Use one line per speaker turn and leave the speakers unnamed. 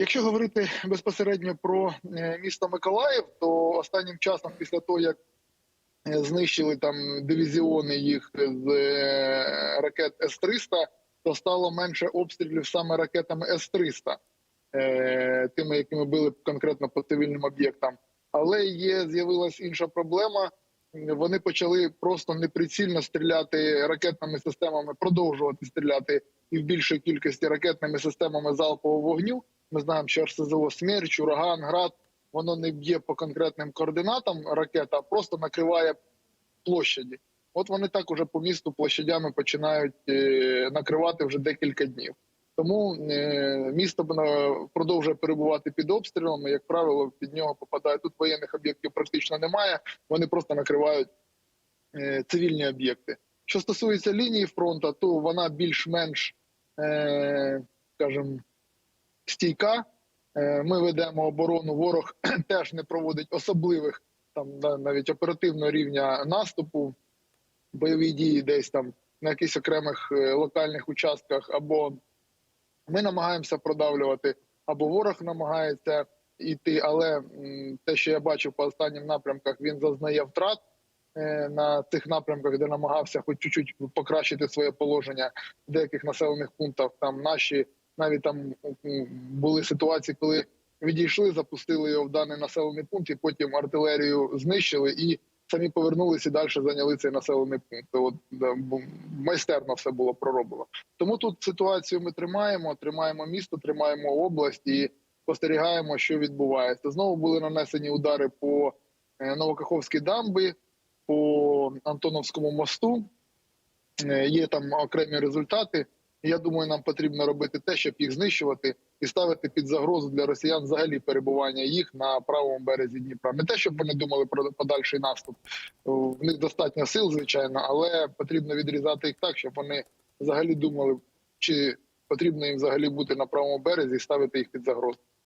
Якщо говорити безпосередньо про е, місто Миколаїв, то останнім часом, після того як е, знищили там дивізіони їх з е, ракет С-300, то стало менше обстрілів саме ракетами С-300, е, тими, якими били конкретно по цивільним об'єктам. Але є з'явилась інша проблема. Вони почали просто неприцільно стріляти ракетними системами, продовжувати стріляти і в більшій кількості ракетними системами залпового вогню. Ми знаємо, що РСЗО «Смерч», «Ураган», «Град» воно не б'є по конкретним координатам ракета, а просто накриває площаді. От вони так уже по місту площадями починають е, накривати вже декілька днів. Тому е, місто продовжує перебувати під обстрілами. Як правило, під нього попадає тут воєнних об'єктів практично немає. Вони просто накривають е, цивільні об'єкти. Що стосується лінії фронту, то вона більш-менш, скажімо, стійка. Е, Ми ведемо оборону. Ворог теж не проводить особливих там на- навіть оперативного рівня наступу, бойові дії десь там на якихось окремих е, локальних участках, або ми намагаємося продавлювати, або ворог намагається йти. Але те, що я бачив по останнім напрямках, він зазнає втрат е, на тих напрямках, де намагався хоч чуть-чуть покращити своє положення в деяких населених пунктах. Там наші навіть там були ситуації, коли відійшли, запустили його в даний населений пункт, і потім артилерію знищили і самі повернулися і далі зайняли цей населений пункт. От майстерно все було пророблено. Тому тут ситуацію ми тримаємо, тримаємо місто, тримаємо область і спостерігаємо, що відбувається. Знову були нанесені удари по е, Новокаховській дамбі, по Антоновському мосту. Е, Є там окремі результати. Я думаю, нам потрібно робити те, щоб їх знищувати і ставити під загрозу для росіян взагалі перебування їх на правому березі Дніпра. Не те, щоб вони думали про подальший наступ. В них достатньо сил, звичайно, але потрібно відрізати їх так, щоб вони взагалі думали, чи потрібно їм взагалі бути на правому березі і ставити їх під загрозу.